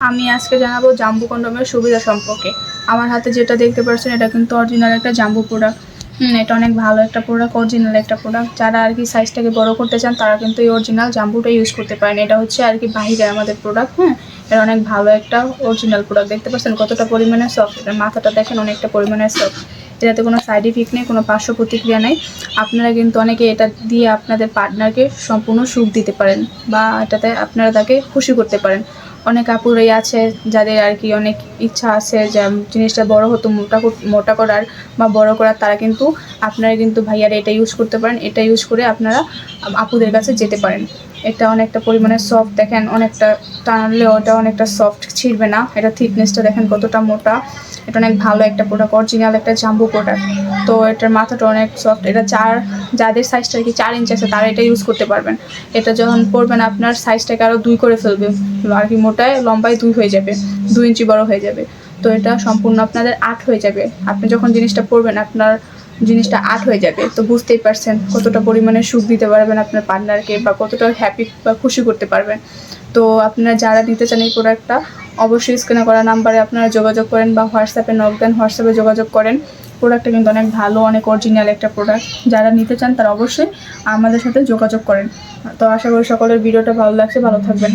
আমি আজকে জানাব জাম্বু কন্ডমের সুবিধা সম্পর্কে। আমার হাতে যেটা দেখতে পাচ্ছেন, এটা কিন্তু অরিজিনাল একটা জাম্বু প্রোডাক্ট এটা অনেক ভালো একটা প্রোডাক্ট অরিজিনাল একটা প্রোডাক্ট যারা আর কি সাইজটাকে বড় করতে চান, তারা কিন্তু এই অরিজিনাল জাম্বুটা ইউজ করতে পারেন। এটা হচ্ছে আর কি বাহিরে আমাদের প্রোডাক্ট হ্যাঁ এটা অনেক ভালো একটা অরিজিনাল প্রোডাক্ট দেখতে পাচ্ছেন কতটা পরিমাণে সফট এটা মাথাটা দেখেন অনেকটা পরিমাণে সফট এটাতে কোনো সাইড ইফেক্ট নেই, কোনো পার্শ্ব প্রতিক্রিয়া নেই। আপনারা কিন্তু অনেকে এটা দিয়ে আপনাদের পার্টনারকে সম্পূর্ণ সুখ দিতে পারেন বা এটাতে আপনারা তাকে খুশি করতে পারেন। অনেক আপুরাই আছে যাদের আর কি অনেক ইচ্ছা আছে যে জিনিসটা বড় হতো মোটা মোটা করার বা বড় করার, তারা কিন্তু আপনারা কিন্তু ভাইয়ারা এটা ইউজ করতে পারেন। এটা ইউজ করে আপনারা আপুদের কাছে যেতে পারেন। এটা অনেকটা পরিমাণে সফট দেখেন অনেকটা টানলে ওটা অনেকটা সফট ছিঁড়বে না। এটা থিকনেসটা দেখেন কতটা মোটা। এটা অনেক ভালো একটা প্রোডাক্ট অরিজিনাল একটা জাম্বু প্রোডাক্ট তো এটার মাথাটা অনেক সফট এটা চার, যাদের সাইজটা কি চার ইঞ্চ আছে, তারা এটা ইউজ করতে পারবেন। এটা যখন পরবেন, আপনার সাইজটাকে আরও দুই করে ফেলবে। আর কি মোটায়, লম্বায় দুই হয়ে যাবে। দুই ইঞ্চি বড় হয়ে যাবে। তো এটা সম্পূর্ণ আপনাদের আট হয়ে যাবে। আপনি যখন জিনিসটা পরবেন, আপনার জিনিসটা আট হয়ে যাবে। তো বুঝতেই পারছেন কতটা পরিমাণে সুখ দিতে পারবেন আপনার পার্টনারকে বা কতটা হ্যাপি বা খুশি করতে পারবেন। তো আপনারা যারা নিতে চান এই প্রোডাক্টটা অবশ্যই স্ক্রিনে করা নাম্বারে আপনারা যোগাযোগ করেন বা হোয়াটসঅ্যাপে নক দেন হোয়াটসঅ্যাপে যোগাযোগ করেন। প্রোডাক্টটা কিন্তু অনেক ভালো, অনেক অরিজিনাল একটা প্রোডাক্ট যারা নিতে চান তারা অবশ্যই আমাদের সাথে যোগাযোগ করেন। তো আশা করি সকলের ভিডিওটা ভালো লাগছে, ভালো থাকবেন।